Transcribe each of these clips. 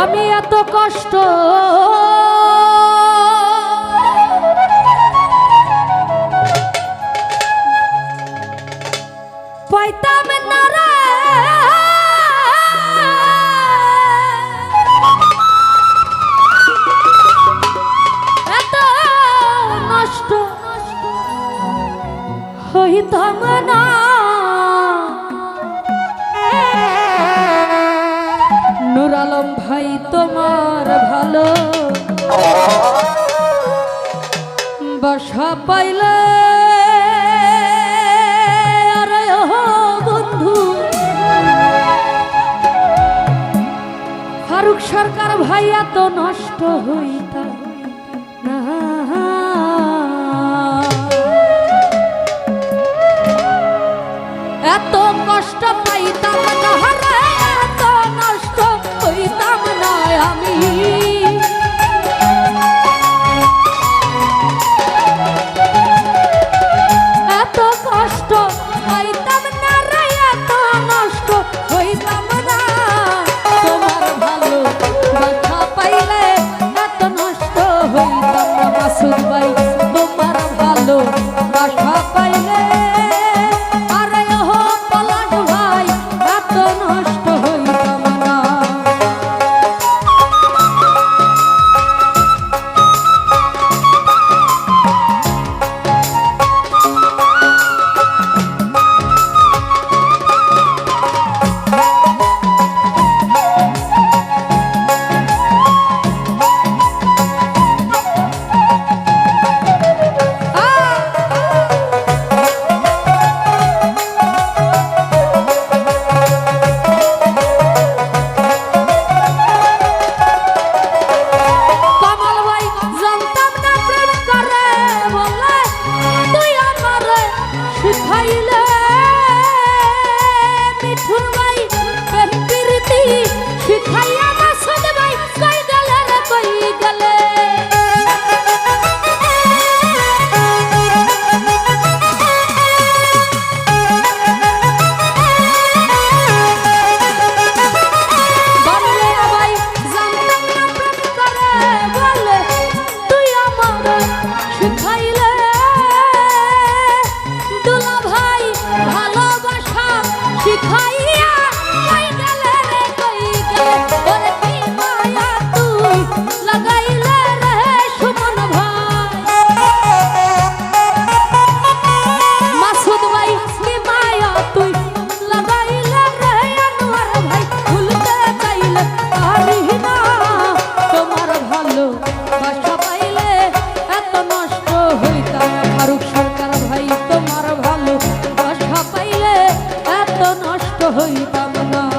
আমি এত কষ্ট। পাইতাম না এত নষ্ট হইতাম না। পাইলে। আরে বন্ধু। ফারুক সরকার ভাইয়া তো নষ্ট হইত এত কষ্ট পাইতাম না এত নষ্ট হইতাম না আমি। খাইলা mamá.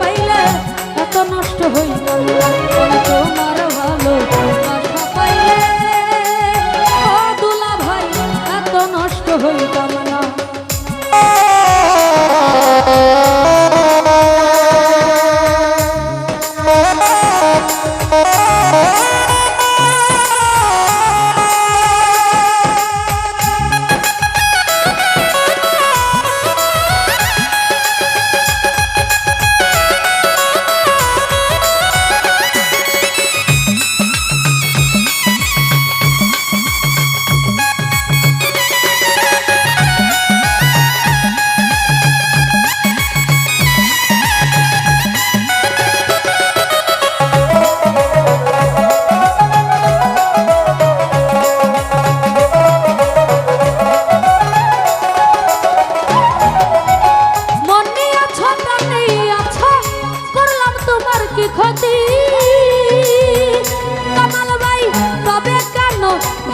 পাইলে এত নষ্ট হইল তোমার ভালো পাইলে দুলা ভাই এত নষ্ট হইতাম হবে কেন?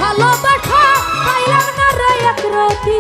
ভালোবাসা পাইলাম না রে এক রতি।